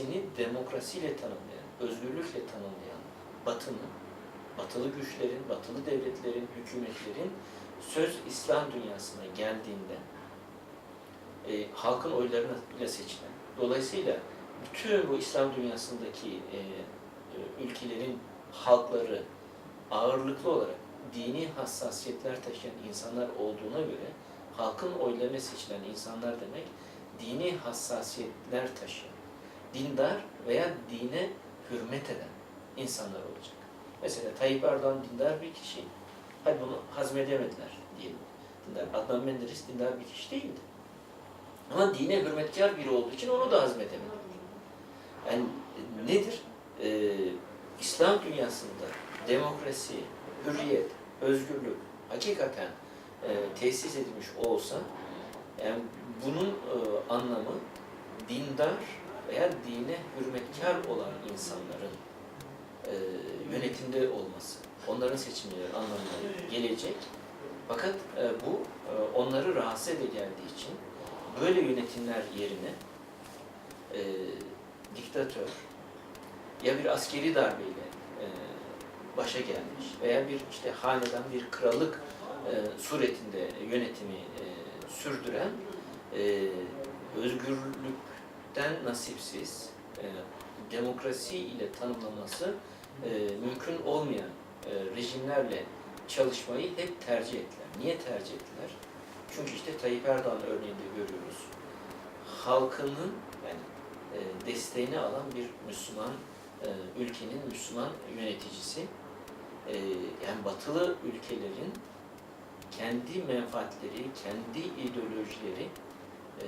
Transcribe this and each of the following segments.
kendisini demokrasiyle tanımlayan, özgürlükle tanımlayan Batı'nın, batılı güçlerin, batılı devletlerin, hükümetlerin söz İslam dünyasına geldiğinde e, halkın oylarıyla seçilen, dolayısıyla bütün bu İslam dünyasındaki e, e, ülkelerin halkları ağırlıklı olarak dini hassasiyetler taşıyan insanlar olduğuna göre halkın oylarına seçilen insanlar demek dini hassasiyetler taşıyan, dindar veya dine hürmet eden insanlar olacak. Mesela Tayyip Erdoğan dindar bir kişi. Hadi bunu hazmedemediler diyelim. Dindar. Adnan Menderes dindar bir kişi değildi. Ama dine hürmetkar biri olduğu için onu da hazmedemedi. Yani nedir? Ee, İslam dünyasında demokrasi, hürriyet, özgürlük hakikaten e, tesis edilmiş olsa yani bunun e, anlamı dindar veya dine hürmetkar olan insanların e, yönetimde olması, onların seçimleri anlamına gelecek. Fakat e, bu e, onları rahatsız ede geldiği için böyle yönetimler yerine e, diktatör ya bir askeri darbeyle e, başa gelmiş veya bir işte hanedan bir krallık e, suretinde yönetimi e, sürdüren e, özgürlükten nasipsiz e, demokrasi ile tanımlaması e, mümkün olmayan e, rejimlerle çalışmayı hep tercih ettiler. Niye tercih ettiler? Çünkü işte Tayyip Erdoğan örneğinde görüyoruz. Halkının yani e, desteğini alan bir Müslüman e, ülkenin Müslüman yöneticisi e, yani batılı ülkelerin kendi menfaatleri, kendi ideolojileri e,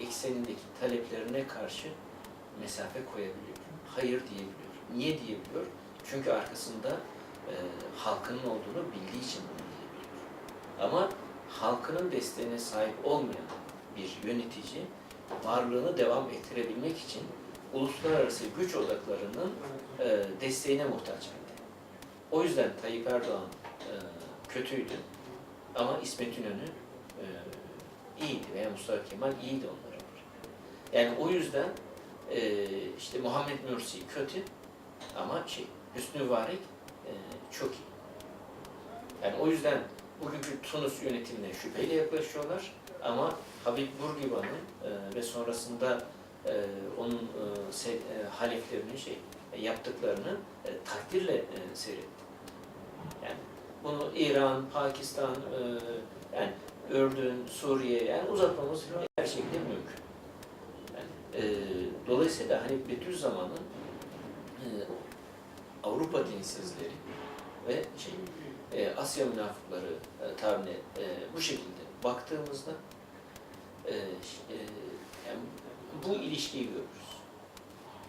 eksenindeki taleplerine karşı mesafe koyabiliyor. Hayır diyebiliyor. Niye diyebiliyor? Çünkü arkasında e, halkının olduğunu bildiği için bunu diyebiliyor. Ama halkının desteğine sahip olmayan bir yönetici varlığını devam ettirebilmek için uluslararası güç odaklarının e, desteğine muhtaç halde. O yüzden Tayyip Erdoğan e, kötüydü ama İsmet İnönü e, iyiydi veya Mustafa Kemal iyiydi onlara göre. Yani o yüzden e, işte Muhammed Mursi kötü ama şey Hüsnü Mübarek e, çok iyi. Yani o yüzden bugünkü Tunus yönetimine şüpheyle yaklaşıyorlar ama Habib Bourguiba'nın e, ve sonrasında e, onun e, se, e, haleflerinin şey e, yaptıklarını e, takdirle e, seyretti. Yani bunu İran, Pakistan, e, yani Ürdün, Suriye yani uzatmamız her şekilde mümkün. E, dolayısıyla hani Bediüzzaman'ın e, Avrupa dinsizleri ve şey e, Asya münafıkları e, tabirine e, bu şekilde baktığımızda e, e, yani bu ilişkiyi görürüz.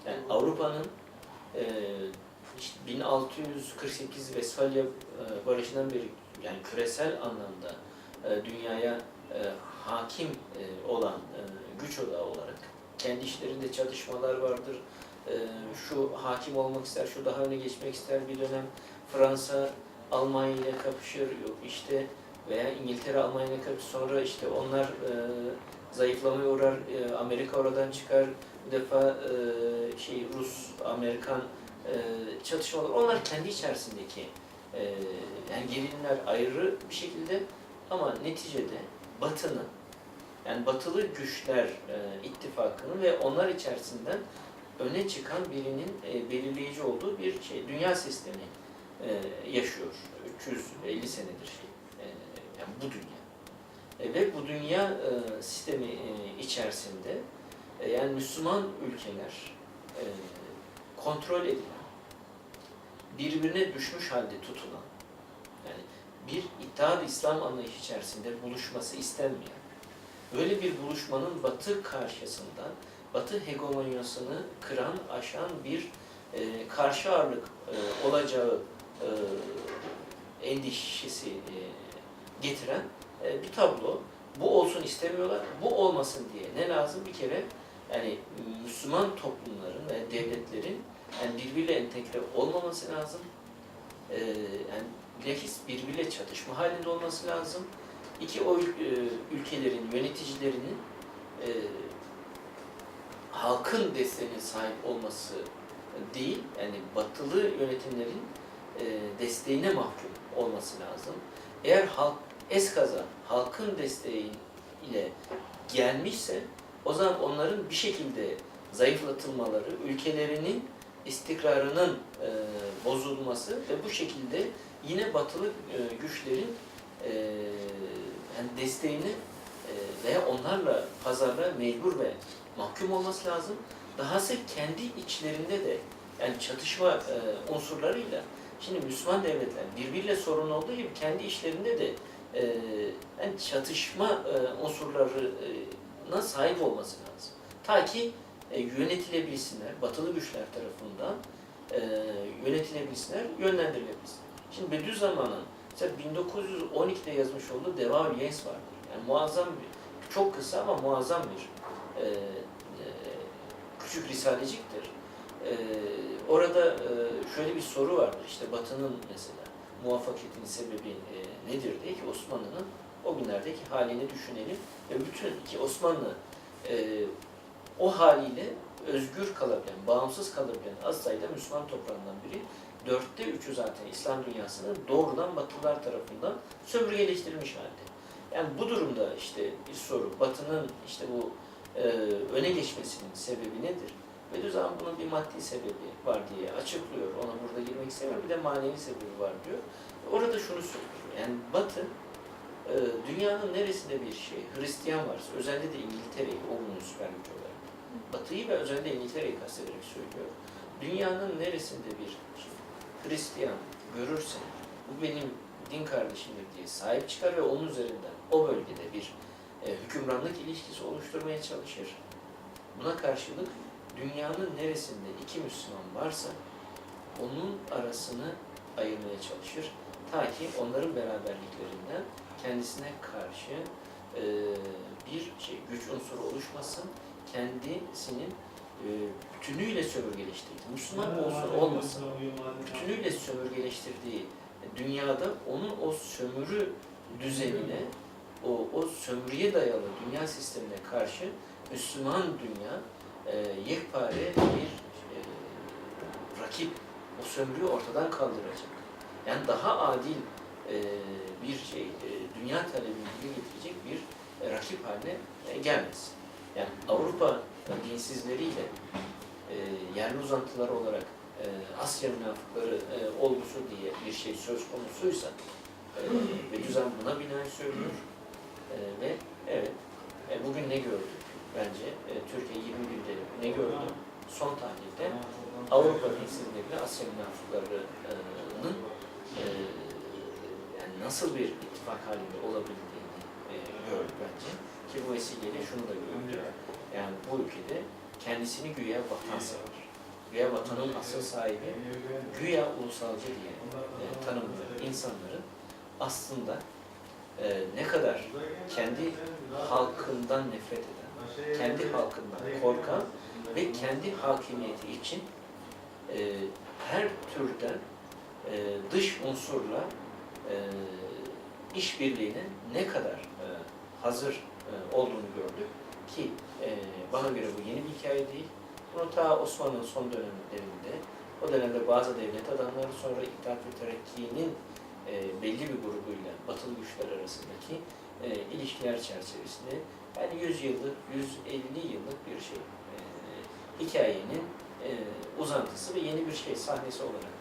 Yani Avrupa'nın e, işte 1648 Westfalia e, Barışı'ndan beri yani küresel anlamda e, dünyaya e, hakim e, olan e, güç odağı olarak kendi işlerinde çatışmalar vardır. E, şu hakim olmak ister, şu daha öne geçmek ister bir dönem Fransa Almanya ile kapışır, yok işte veya İngiltere Almanya ile kapışır. Sonra işte onlar e, zayıflamaya uğrar, e, Amerika oradan çıkar. Bu defa e, şey Rus, Amerikan e, çatışmalar. Onlar kendi içerisindeki e, yani gerilimler ayrı bir şekilde ama neticede Batı'nın yani batılı güçler e, ittifakının ve onlar içerisinden öne çıkan birinin e, belirleyici olduğu bir şey dünya sistemi e, yaşıyor. 350 senedir şey. E, yani bu dünya. E, ve bu dünya e, sistemi e, içerisinde e, yani Müslüman ülkeler e, kontrol edilen, birbirine düşmüş halde tutulan, yani bir İttihat İslam anlayışı içerisinde buluşması istenmeyen, böyle bir buluşmanın Batı karşısında Batı hegemonyasını kıran, aşan bir e, karşı ağırlık e, olacağı e, endişesi e, getiren e, bir tablo. Bu olsun istemiyorlar. Bu olmasın diye ne lazım? Bir kere yani Müslüman toplumların ve devletlerin yani birbiriyle entegre olmaması lazım. E, yani bilakis birbiriyle çatışma halinde olması lazım. İki o e, ülkelerin yöneticilerinin e, halkın desteğine sahip olması değil, yani batılı yönetimlerin e, desteğine mahkum olması lazım. Eğer halk eskaza halkın desteği gelmişse o zaman onların bir şekilde zayıflatılmaları, ülkelerinin istikrarının e, bozulması ve bu şekilde yine batılı e, güçlerin e, desteğini e, veya onlarla pazarla mecbur ve mahkum olması lazım. Dahası kendi içlerinde de yani çatışma e, unsurlarıyla şimdi Müslüman devletler birbiriyle sorun olduğu gibi kendi işlerinde de e, yani çatışma unsurlarına sahip olması lazım. Ta ki yönetilebilsinler, batılı güçler tarafından yönetilebilsinler, yönlendirilebilsinler. Şimdi Bediüzzaman'ın mesela 1912'de yazmış olduğu Devar Yens vardır. Yani muazzam bir, çok kısa ama muazzam bir e, e, küçük risaleciktir. E, orada e, şöyle bir soru vardır. İşte Batı'nın mesela muvaffakiyetinin sebebi e, nedir diye ki Osmanlı'nın o günlerdeki halini düşünelim. Ve bütün ki Osmanlı e, o haliyle özgür kalabilen, bağımsız kalabilen az sayıda Müslüman toprağından biri. Dörtte üçü zaten İslam dünyasının doğrudan Batılılar tarafından sömürgeleştirilmiş halde. Yani bu durumda işte bir soru, Batı'nın işte bu e, öne geçmesinin sebebi nedir? Bediüzzaman bunun bir maddi sebebi var diye açıklıyor. Ona burada girmek istemiyorum. Bir de manevi sebebi var diyor. Orada şunu söylüyor. Yani Batı e, dünyanın neresinde bir şey, Hristiyan varsa, özellikle de İngiltere'yi, o bunun süper güç olarak, Batı'yı ve özellikle İngiltere'yi kastederek söylüyor. Dünyanın neresinde bir şey, Hristiyan görürse, bu benim din kardeşimdir diye sahip çıkar ve onun üzerinden o bölgede bir e, hükümranlık ilişkisi oluşturmaya çalışır. Buna karşılık dünyanın neresinde iki Müslüman varsa onun arasını ayırmaya çalışır. Ta ki onların beraberliklerinden kendisine karşı e, bir şey güç unsuru oluşmasın, kendisinin bütünüyle sömürgeleştirdiği, Müslüman olsun olmasın, bütünüyle sömürgeleştirdiği dünyada onun o sömürü düzenine, o, o sömürüye dayalı dünya sistemine karşı Müslüman dünya e, yekpare bir e, rakip, o sömürüyü ortadan kaldıracak. Yani daha adil e, bir şey, e, dünya talebini getirecek bir e, rakip haline e, gelmesin. Yani Avrupa dinsizleriyle e, yerli uzantıları olarak e, Asya münafıkları e, olgusu diye bir şey söz konusuysa e, düzen buna binaen söylüyor e, ve evet e, bugün ne gördük bence? E, Türkiye 21'de ne gördü? Son tahlilde Avrupa dinsizleriyle Asya münafıklarının e, yani nasıl bir ittifak halinde olabildiğini e, gördük bence. Ki bu vesileyle şunu da gördük. Yani bu ülkede kendisini güya vatan sayar güya vatanın asıl sahibi, güya ulusalcı diye e, tanımlayan insanların aslında e, ne kadar kendi halkından nefret eden, kendi halkından korkan ve kendi hakimiyeti için e, her türden e, dış unsurla e, işbirliğine ne kadar hazır e, olduğunu gördük ki e, bana göre bu yeni bir hikaye değil. Bunu ta Osmanlı'nın son dönemlerinde, o dönemde bazı devlet adamları sonra İttihat ve Terakki'nin e, belli bir grubuyla batılı güçler arasındaki ilişkiler çerçevesinde yani 100 yıllık, 150 yıllık bir şey hikayenin uzantısı ve yeni bir şey sahnesi olarak.